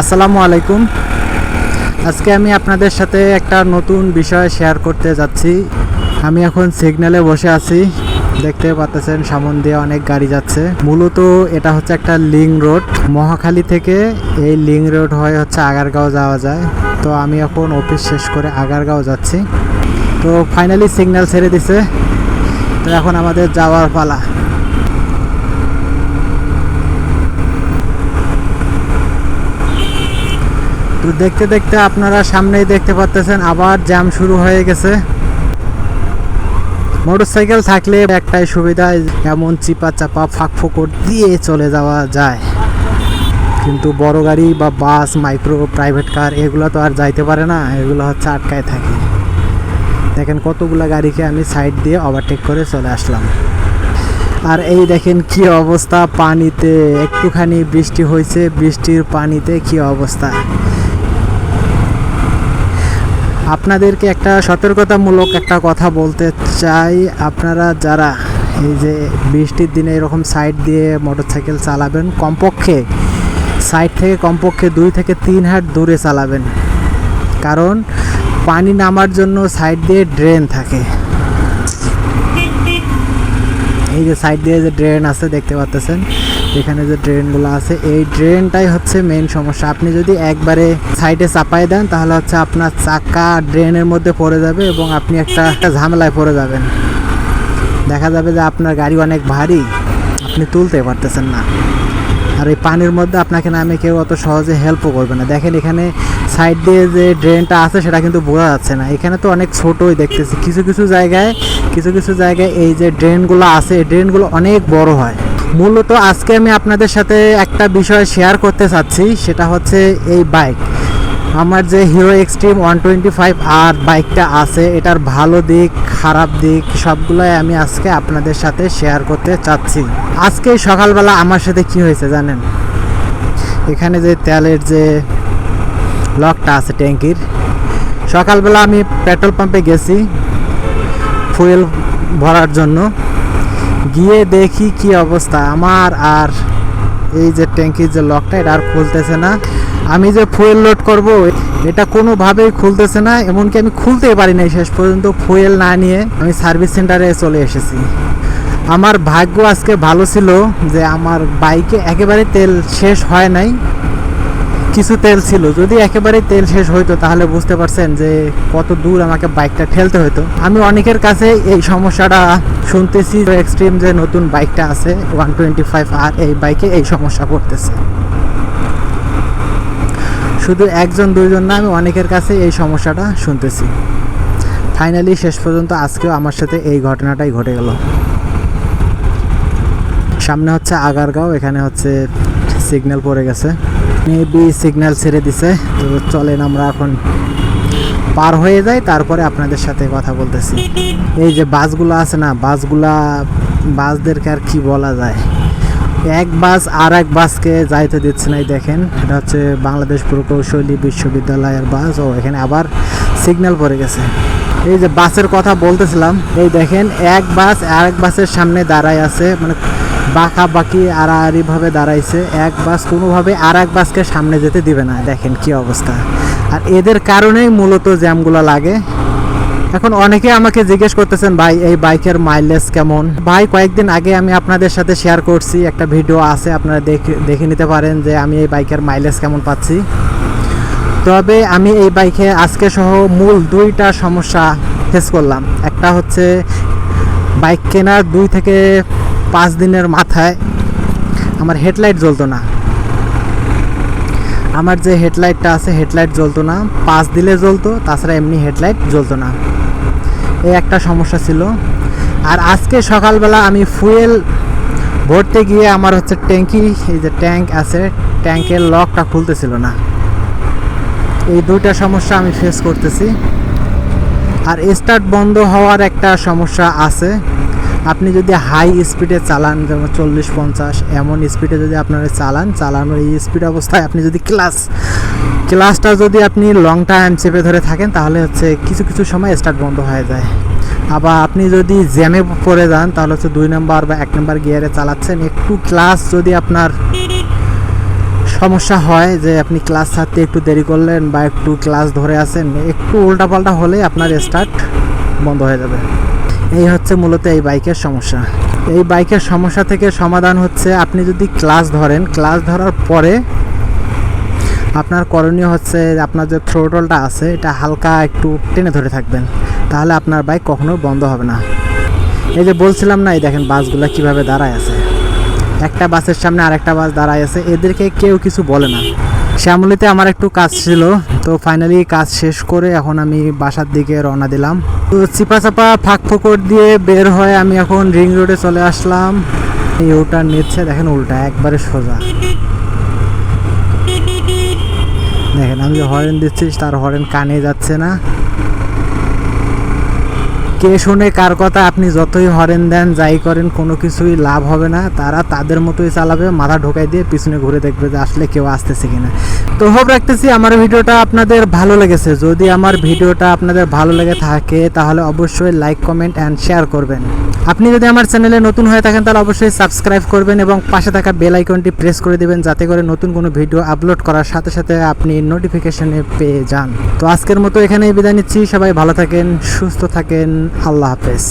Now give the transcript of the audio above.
আসসালামু আলাইকুম। আজকে আমি আপনাদের সাথে একটা নতুন বিষয় শেয়ার করতে যাচ্ছি। আমি এখন সিগন্যালে বসে আছি। দেখতে পাচ্ছেন, সামন দিয়ে অনেক গাড়ি যাচ্ছে। মূলত এটা হচ্ছে একটা লিং রোড মহাখালী থেকে এই লিং রোড হয়ে হচ্ছে আগারগাঁও যাওয়া যায়। তো আমি এখন অফিস শেষ করে আগারগাঁও যাচ্ছি। তো ফাইনালি সিগন্যাল ছেড়ে দিছে। তো এখন আমাদের যাওয়ার পালা। তো দেখতে দেখতে আপনারা সামনেই দেখতে পাচ্তেছেন আবার জ্যাম শুরু হয়ে গেছে। মোটরসাইকেল থাকলে একটাই সুবিধা, এমন চিপা চাপা ফাঁক ফোকর দিয়ে চলে যাওয়া যায়। কিন্তু বড় গাড়ি বা বাস মাইক্রো প্রাইভেট কার এগুলো তো আর যাইতে পারে না, এগুলো হচ্ছে আটকায় থাকে। দেখেন কতগুলো গাড়িকে আমি সাইড দিয়ে ওভারটেক করে চলে আসলাম। আর এই দেখেন কি অবস্থা, পানিতে, একটুখানি বৃষ্টি হয়েছে, বৃষ্টির পানিতে কি অবস্থা। আপনাদেরকে একটা সতর্কতামূলক একটা কথা বলতে চাই। আপনারা যারা এই যে বৃষ্টির দিনে এরকম সাইড দিয়ে মোটরসাইকেল চালাবেন, কমপক্ষে সাইড থেকে কমপক্ষে দুই থেকে তিন হাত দূরে চালাবেন। কারণ পানি নামার জন্য সাইড দিয়ে ড্রেন থাকে। এই যে সাইড দিয়ে যে ড্রেন আছে, দেখতে পাচ্ছেন? এখানে যে ড্রেনগুলো আছে, এই ড্রেনটাই হচ্ছে মেন সমস্যা। আপনি যদি একবারে সাইডে চাপাই দেন, তাহলে হচ্ছে আপনার চাকা ড্রেনের মধ্যে পড়ে যাবে এবং আপনি একটা একটা ঝামেলায় পড়ে যাবেন। দেখা যাবে যে আপনার গাড়ি অনেক ভারী, আপনি তুলতে পারতেছেন না। আর এই পানির মধ্যে আপনাকে নামে কেউ অত সহজে হেল্পও করবে না। দেখেন এখানে সাইড দিয়ে যে ড্রেনটা আছে, সেটা কিন্তু বোঝা যাচ্ছে না। এখানে তো অনেক ছোটোই দেখতেছি। কিছু কিছু জায়গায়, কিছু কিছু জায়গায় এই যে ড্রেনগুলো আছে, এই ড্রেনগুলো অনেক বড় হয়। মূলত আজকে আমি আপনাদের সাথে একটা বিষয় শেয়ার করতে চাচ্ছি, সেটা হচ্ছে এই বাইক আমার যে hero xtreme one twenty five আর বাইকটা আছে, এটার ভালো দিক, খারাপ দিক, সবগুলোই আমি আজকে আপনাদের সাথে শেয়ার করতে চাচ্ছি। আজকে সকালবেলা আমার সাথে কি হয়েছে জানেন? এখানে যে তেলের যে লকটা আছে ট্যাঙ্কির, সকালবেলা আমি পেট্রোল পাম্পে গেছি ফুয়েল ভরার জন্য। গিয়ে দেখি কি অবস্থা। আমার আর এই যে ট্যাঙ্কির যে লকটা, এটা আর খুলতেছে না। আমি যে ফুয়েল লোড করব, এটা কোনোভাবেই খুলতেছে না, এমনকি আমি খুলতেই পারি নাই শেষ পর্যন্ত ফুয়েল না নিয়ে আমি সার্ভিস সেন্টারে চলে এসেছি। আমার ভাগ্য আজকে ভালো ছিল যে আমার বাইকে একেবারে তেল শেষ হয় নাই। কিছু তেল ছিল। যদি একেবারে তেল শেষ হইতো, তাহলে বুঝতে পারছেন যে কত দূর আমাকে বাইকটা ঠেলতে হতো আমি অনেকের কাছে এই সমস্যাটা শুনতেছি এক্সট্রিম যে নতুন বাইকটা আছে, ওয়ান টোয়েন্টি ফাইভ আর এই বাইকে এই সমস্যা করতেছে। শুধু একজন, দুইজন না, আমি অনেকের কাছে এই সমস্যাটা শুনতেছি। ফাইনালি শেষ পর্যন্ত আজকেও আমার সাথে এই ঘটনাটাই ঘটে গেল। সামনে হচ্ছে আগারগাঁও, এখানে হচ্ছে সিগন্যাল পড়ে গেছে। মেবি সিগন্যাল ছেড়ে দিছে। তো চলেন আমরা এখন পার হয়ে যাই, তারপরে আপনাদের সাথে কথা বলতেছি। এই যে বাসগুলো আছে না, বাসগুলা, বাসদেরকে আর কি বলা যায়? এক বাস আর এক বাসকে যাইতে দিচ্ছে না, এই দেখেন। এটা হচ্ছে বাংলাদেশ প্রকৌশলী বিশ্ববিদ্যালয়ের বাস। ও, এখানে আবার সিগন্যাল পড়ে গেছে। এই যে বাসের কথা বলতেছিলাম, এই দেখেন, এক বাস আর এক বাসের সামনে দাঁড়ায় আছে। মানে বাঁকা বাকি আড়াআড়িভাবে দাঁড়াইছে, এক বাস কোনোভাবে আর এক বাসকে সামনে যেতে দিবে না। দেখেন কি অবস্থা। আর এদের কারণেই মূলত জ্যামগুলো লাগে। এখন অনেকে আমাকে জিজ্ঞেস করতেছেন, ভাই, এই বাইকের মাইলেজ কেমন? ভাই, কয়েকদিন আগে আমি আপনাদের সাথে শেয়ার করছি, একটা ভিডিও আছে, আপনারা দেখে দেখে নিতে পারেন যে আমি এই বাইকের মাইলেজ কেমন পাচ্ছি। তবে আমি এই বাইকে আজকে সহ মূল দুইটা সমস্যা ফেস করলাম। একটা হচ্ছে, বাইক কেনার দুই থেকে পাঁচ দিনের মাথায় আমার হেডলাইট জ্বলতো না। আমার যে হেডলাইটটা আছে, হেডলাইট জ্বলতো না। পাঁচ দিলে জ্বলতো, তাছাড়া এমনি হেডলাইট জ্বলতো না। এই একটা সমস্যা ছিল। আর আজকে সকালবেলা আমি ফুয়েল ভরতে গিয়ে আমার হচ্ছে ট্যাঙ্কি, এই যে ট্যাঙ্ক আছে, ট্যাঙ্কের লকটা খুলতেছিল না। এই দুইটা সমস্যা আমি ফেস করতেছি। আর স্টার্ট বন্ধ হওয়ার একটা সমস্যা আছে। আপনি যদি হাই স্পিডে চালান, যেমন চল্লিশ, পঞ্চাশ, এমন স্পিডে যদি আপনারা চালান, চালানোর এই স্পিড অবস্থায় আপনি যদি ক্লাস ক্লাসটা যদি আপনি লং টাইম চেপে ধরে থাকেন, তাহলে হচ্ছে কিছু কিছু সময় স্টার্ট বন্ধ হয়ে যায়। আবার আপনি যদি জ্যামে পড়ে যান, তাহলে হচ্ছে দুই নম্বর বা এক নম্বর গিয়ারে চালাচ্ছেন। একটু ক্লাস যদি আপনার সমস্যা হয়, যে আপনি ক্লাস ছাড়তে একটু দেরি করলেন বা একটু ক্লাস ধরে আছেন, একটু উল্টাপাল্টা হলে আপনার স্টার্ট বন্ধ হয়ে যাবে। এই হচ্ছে মূলত এই বাইকের সমস্যা। এই বাইকের সমস্যা থেকে সমাধান হচ্ছে আপনি যদি ক্লাস ধরেন, ক্লাস ধরার পরে আপনার করণীয় হচ্ছে আপনার যে থ্রোটলটা আছে, এটা হালকা একটু টেনে ধরে থাকবেন। তাহলে আপনার বাইক কখনো বন্ধ হবে না। এই যে বলছিলাম না, এই দেখেন বাসগুলো কীভাবে দাঁড়ায় আছে। একটা বাসের সামনে আরেকটা বাস দাঁড়ায় আছে। এদেরকে কেউ কিছু বলে না। শ্যামলিতে আমার একটু কাজ ছিল, তো ফাইনালি কাজ শেষ করে এখন আমি বাসার দিকে রওনা দিলাম। তো চিপা চাপা ফাঁক ফোকর দিয়ে বের হয়ে আমি এখন রিং রোডে চলে আসলাম। এই ওটা নিচ্ছে, দেখেন উল্টা, একবারে সোজা। দেখেন, আমি যে হরেন দিচ্ছি, তার হরেন কানে যাচ্ছে না। কে শুনে কার কথা আপনি যতই হরেন দেন, যাই করেন, কোনো কিছুই লাভ হবে না। তারা তাদের মতোই চালাবে, মাথা ঢোকাই দিয়ে পিছনে ঘুরে দেখবে যে আসলে কেউ আসতেছে কিনা। তো হোপ রাখতেছি। আমার ভিডিওটা আপনাদের ভালো লেগেছে। যদি আমার ভিডিওটা আপনাদের ভালো লেগে থাকে, তাহলে অবশ্যই লাইক, কমেন্ট অ্যান্ড শেয়ার করবেন। আপনি যদি আমার চ্যানেলে নতুন হয়ে থাকেন, তাহলে অবশ্যই সাবস্ক্রাইব করবেন এবং পাশে থাকা বেল আইকনটি প্রেস করে দিবেন, যাতে করে নতুন কোনো ভিডিও আপলোড করার সাথে সাথে আপনি নোটিফিকেশনে পেয়ে যান। তো আজকের মতো এখানেই বিদায় নিচ্ছি। সবাই ভালো থাকেন, সুস্থ থাকেন। আল্লাহ হাফেজ